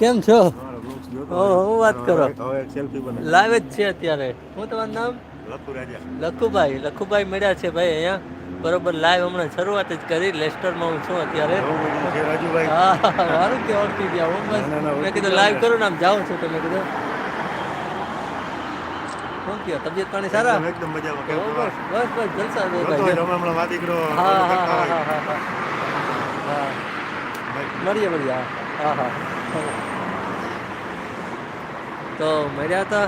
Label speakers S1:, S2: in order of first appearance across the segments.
S1: કેમ છો. હું વાત કરો. લાઈવ જ છે અત્યારે. હું તમારું નામ?
S2: લખુ
S1: લખુભાઈ. લખુભાઈ મળ્યા છે ભાઈ અહીંયા. બરોબર લાઈવ હમણાં શરૂઆત જ કરી. લેસ્ટરમાં હું છું અત્યારે. હા મારું કે ઓળખી ગયા? હું બસ મેં કીધું લાઈવ કરો ને આમ જાઉં છું તમે કીધું શું કહો? તબિયત પાણી સારા?
S2: એકદમ- મજામાં.
S1: બસ? બસ જલસા
S2: હમણાં વાત
S1: હા હા હા હા હા
S2: મળીએ
S1: મળીએ. મળીએ હા હા. તો મળ્યા હતા.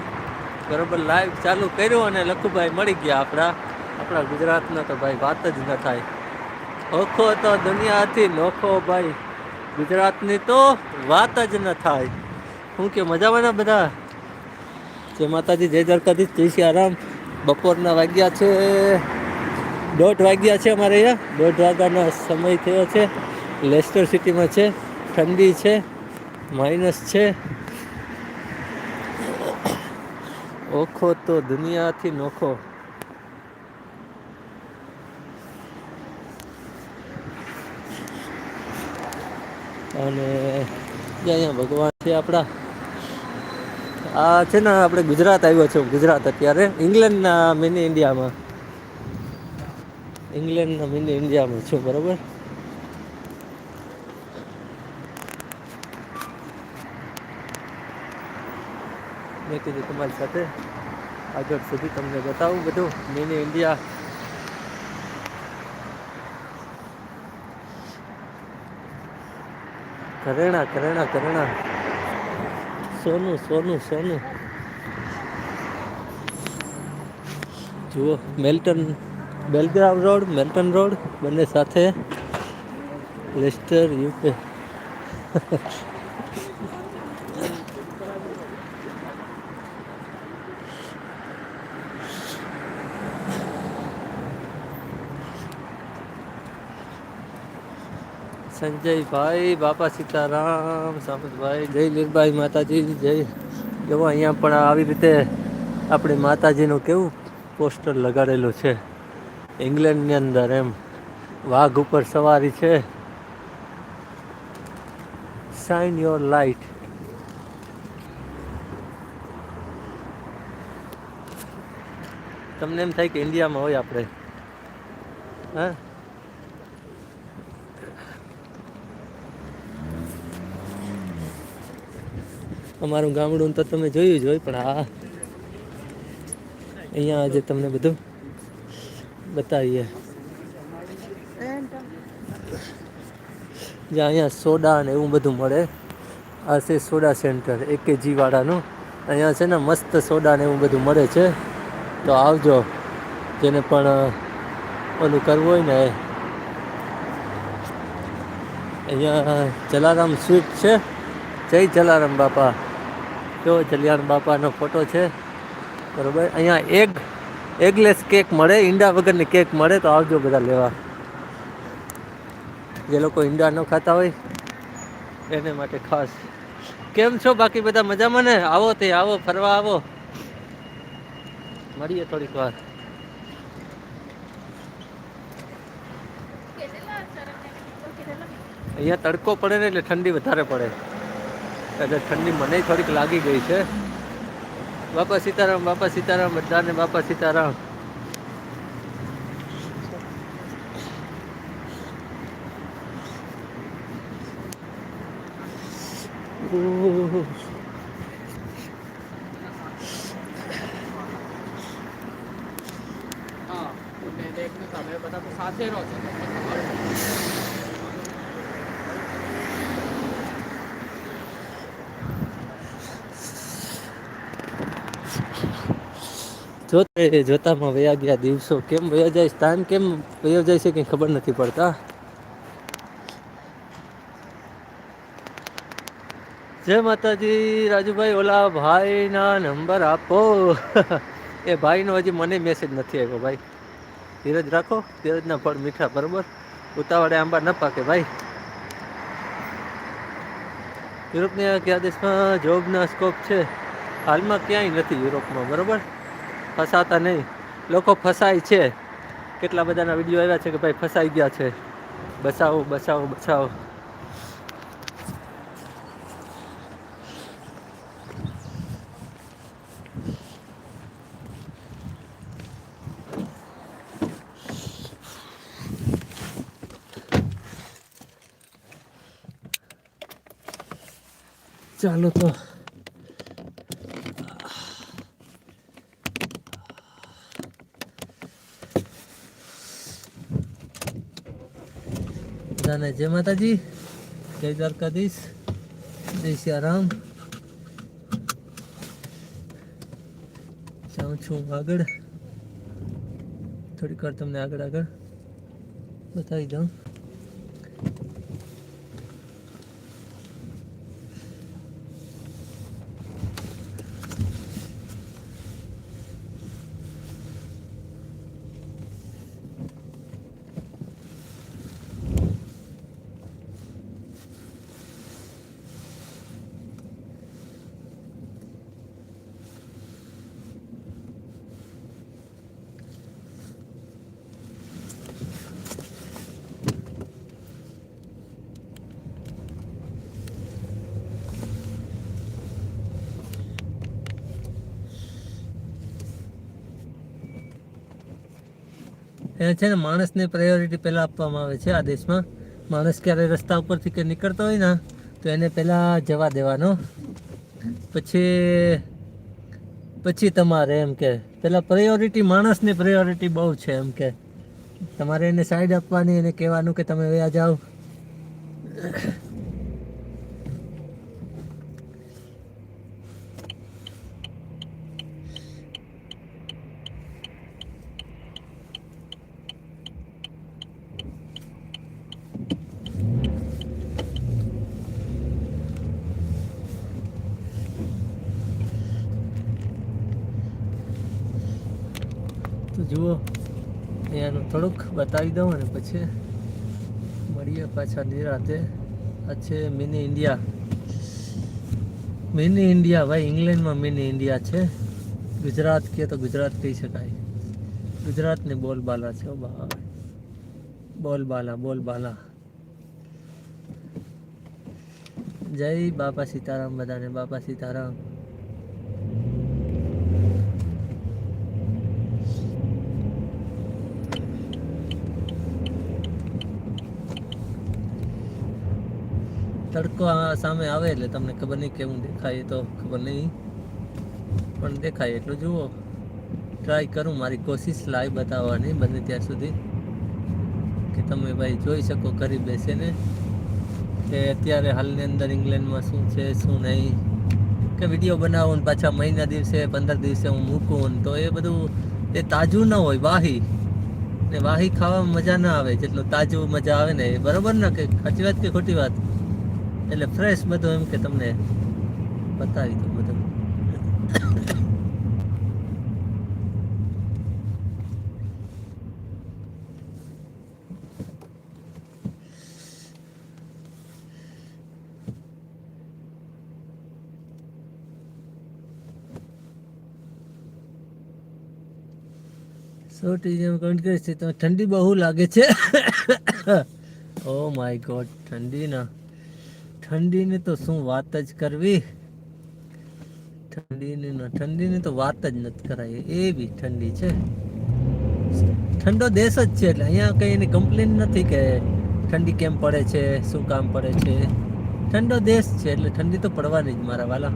S1: બરોબર લાઈવ ચાલુ કર્યું અને લખુભાઈ મળી ગયા આપણા. આપણા ગુજરાતના તો ભાઈ વાત જ ન થાય. ઓખો તો દુનિયાથી નોખો ભાઈ. ગુજરાતની તો વાત જ ન થાય. શું કે મજામાં ના બધા? જય માતાજી, જય દ્વારકાધીશ, જય આરામ બપોરના વાગ્યા છે. દોઢ વાગ્યા છે અમારે અહીંયા. દોઢ વાગ્યાનો સમય થયો છે. લેસ્ટર સિટીમાં છે. ઠંડી છે. માઇનસ છે. ઓખો તો દુનિયાથી નોખો. અને અહીંયા ભગવાન છે આપણા. આ છે ને આપણે ગુજરાત આવ્યો છે, ગુજરાત અત્યારે. ઇંગ્લેન્ડના મિની ઇન્ડિયામાં ઇંગ્લેન્ડના મિની ઇન્ડિયામાં છું, બરોબર? મેં કીધું તમારી સાથે. આગળ સુધી તમને બતાવું બધું. મિની ઇન્ડિયા કરેણા કરેણા કરેણા સોનું સોનું સોનું. જુઓ Melton Belgrave road Melton road બંને સાથે. લેસ્ટર યુકે સંજયભાઈ, બાપા સીતારામ સામતભાઈ જય લીલભાઈ માતાજી, જય. જવા અહીંયા પણ આવી રીતે આપણે માતાજીનું કેવું પોસ્ટર લગાડેલું છે. ઇંગ્લેન્ડની અંદર એમ. વાઘ ઉપર સવારી છે. શાઇન યોર લાઇટ તમને એમ થાય કે ઇન્ડિયામાં હોય આપણે? હા? અમારું ગામડું તો તમે જોયું જ હોય, પણ આ અહીંયા આજે તમને બધું બતાવીએ. જ્યાં અહીંયા સોડા ને એવું બધું મળે, આ છે સોડા સેન્ટર એક વાળાનું. અહીંયા છે ને મસ્ત સોડા ને એવું બધું મળે છે. તો આવજો, જેને પણ ઓલું કરવું હોય ને, અહીંયા જલારામ સ્વીટ છે. જય જલારામ બાપા. જો જલિયાણ બાપાનો ફોટો છે. બરોબર? અહીંયા એગ એગલેસ કેક મળે ઈંડા વગરની કેક મળે તો આવજો બધા લેવા. જે લોકો ઈંડા ન ખાતા હોય એને માટે ખાસ. કેમ છો બાકી બધા મજામાં ને? આવો તે આવો ફરવા આવો. મળીએ થોડીક વાર. અહીંયા તડકો પડે ને એટલે ઠંડી વધારે પડે. એટલે ઠંડી મને થોડીક લાગી ગઈ છે. બાપા સીતારામ બાપા સીતારામ, બધાને બાપા સીતારામ.
S3: સાથે રહો છો તમને ખબર છે.
S1: જોતે જોતામાં વયા ગયા દિવસો. કેમ વયા જાય? સ્થાન કેમ વયો જાય છે કંઈ ખબર નથી પડતા. જય માતાજી, રાજુભાઈ, ઓલા ભાઈના નંબર આપો. એ ભાઈનો હજી મને મેસેજ નથી આવ્યો ભાઈ. ધીરજ રાખો, ધીરજના ફળ મીઠા, બરોબર? ઉતાવળે આંબા ન પાકે ભાઈ. યુરોપની કયા દેશમાં જોબના સ્કોપ છે? હાલમાં ક્યાંય નથી યુરોપમાં, બરોબર? ફસાતા નહીં. લોકો ફસાય છે. કેટલા બધાના વીડિયો આવ્યા છે કે ભાઈ ફસાઈ ગયા છે. બસાવો બસાવો બસાવો ચાલો તો. બધાને જય માતાજી, જય દ્વારકાધીશ, જય સિયારામ જાઉં છું આગળ. થોડીક વાર તમને આગળ આગળ બતાવી દઉં. એ છે ને માણસને પ્રાયોરિટી પહેલાં આપવામાં આવે છે આ દેશમાં. માણસ ક્યારે રસ્તા ઉપરથી કે નીકળતો હોય ને, તો એને પહેલાં જવા દેવાનો. પછી પછી તમારે એમ કે, પહેલાં પ્રાયોરિટી માણસની પ્રાયોરિટી બહુ છે એમ કે. તમારે એને સાઈડ આપવાની, એને કહેવાનું કે તમે વ્યા જાઓ. જુઓ. અહીંયાનું થોડુંક બતાવી દઉં અને પછી મળીએ પાછા નિરાતે આ છે મિની ઇન્ડિયા મિની ઇન્ડિયા ભાઈ ઇંગ્લેન્ડમાં મિની ઇન્ડિયા છે. ગુજરાત કહે તો ગુજરાત કહી શકાય. ગુજરાતની બોલબાલા છે બોલબાલા બોલબાલા. જય બાપા સીતારામ બધાને, બાપા સીતારામ. તડકો સામે આવે એટલે તમને ખબર નહીં કેવું દેખાય તો ખબર નહીં. પણ દેખાય એટલું જુઓ. ટ્રાય કરું મારી કોશિશ લાઈવ બતાવવાની બને ત્યાં સુધી. કે તમે ભાઈ જોઈ શકો કરી બેસીને કે અત્યારે હાલની અંદર ઇંગ્લેન્ડમાં શું છે, શું નહીં. કે વીડિયો બનાવો ને પાછા મહિના દિવસે, પંદર દિવસે હું મૂકું તો એ બધું એ તાજું ન હોય, વાહી. ને વાહી ખાવામાં મજા ના આવે, જેટલું તાજું મજા આવે ને એ. બરોબર ને કે સાચી વાત કે ખોટી વાત? એટલે ફ્રેશ બધું એમ કે તમને બતાવી દઉં બધું. સો ટીમ કમેન્ટ કરે છે ઠંડી બહુ લાગે છે. ઓ માય ગોડ ઠંડી ના. ઠંડીની તો શું વાત જ કરવી? ઠંડીની ઠંડીની તો વાત જ નથી કરાય. એવી ઠંડી છે. ઠંડો દેશ જ છે એટલે અહીંયા કંઈ એની કમ્પ્લેન નથી કે ઠંડી કેમ પડે છે, શું કામ પડે છે. ઠંડો દેશ છે એટલે ઠંડી તો પડવાની જ મારા વાલા.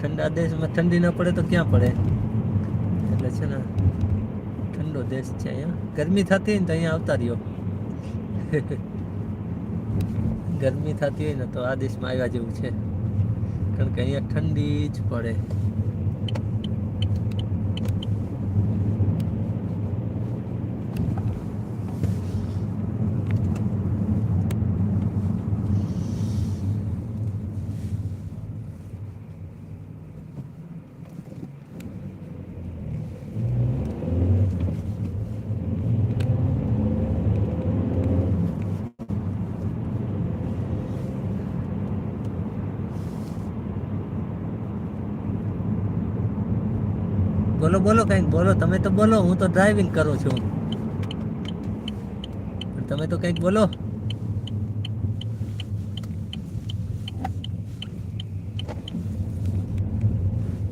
S1: ઠંડા દેશમાં ઠંડી ન પડે તો ક્યાં પડે? એટલે છે ને, ઠંડો દેશ છે અહીંયા. ગરમી થતી ને તો અહીંયા આવતા રહ્યો. ગરમી થતી હોય ને તો આ દેશમાં આવ્યા જેવું છે. કારણ કે અહીંયા ઠંડી જ પડે. બોલો બોલો કંઈક, બોલો, તમે તો બોલો, હું તો ડ્રાઇવિંગ કરું છું. તમે તો કંઈક બોલો.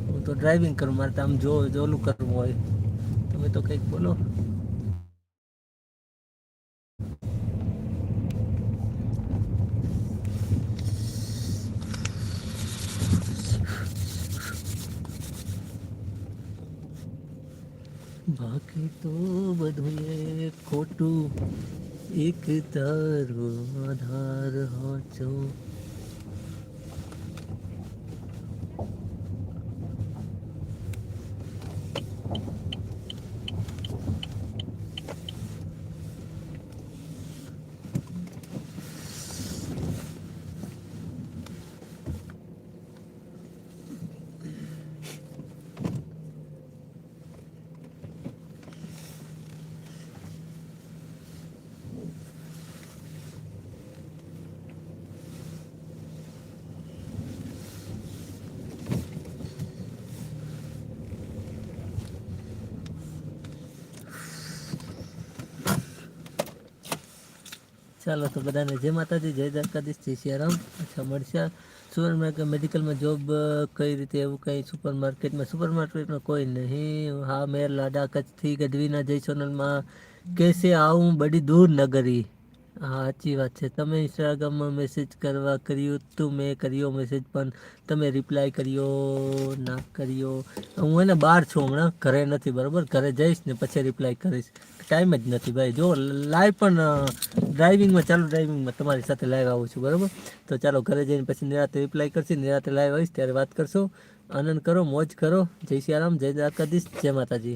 S1: હું તો ડ્રાઇવિંગ કરું, મારે તો આમ જો, જોલું કરવું હોય. તમે તો કંઈક બોલો. બાકી તો બધું એ ખોટું. એક તારો આધાર હાચો ચાલો તો બધાને જય માતાજી, જય દ્વારકાધીશ, જય સિયારામ. અચ્છા, મળશે સુપર મેડિકલમાં જોબ કઈ રીતે એવું કંઈ સુપર માર્કેટમાં સુપર માર્કેટમાં કોઈ નહીં. હા મેર લાડા કચ્છથી ગઢવીના જય સોનલમાં કેસે આવું બડી દૂર નગરી. હા, સાચી વાત છે. તમે ઇન્સ્ટાગ્રામમાં મેસેજ કરવા કર્યું તું મેં કર્યો મેસેજ પણ તમે રિપ્લાય કર્યો ના કર્યો. હું એને બહાર છું હમણાં, ઘરે નથી, બરાબર? ઘરે જઈશ ને પછી રિપ્લાય કરીશ. ટાઈમ જ નથી ભાઈ. જો લાઈવ પણ ડ્રાઇવિંગમાં ચાલુ ડ્રાઇવિંગમાં તમારી સાથે લાઈવ આવું છું, બરાબર? તો ચાલો, ઘરે જઈને પછી નિરાતે રિપ્લાય કરશે, નિરાતે લાઈવ આવીશ, ત્યારે વાત કરશો. આનંદ કરો, મોજ કરો. જય સિયારામ જય દ્વારકાધીશ, જય માતાજી.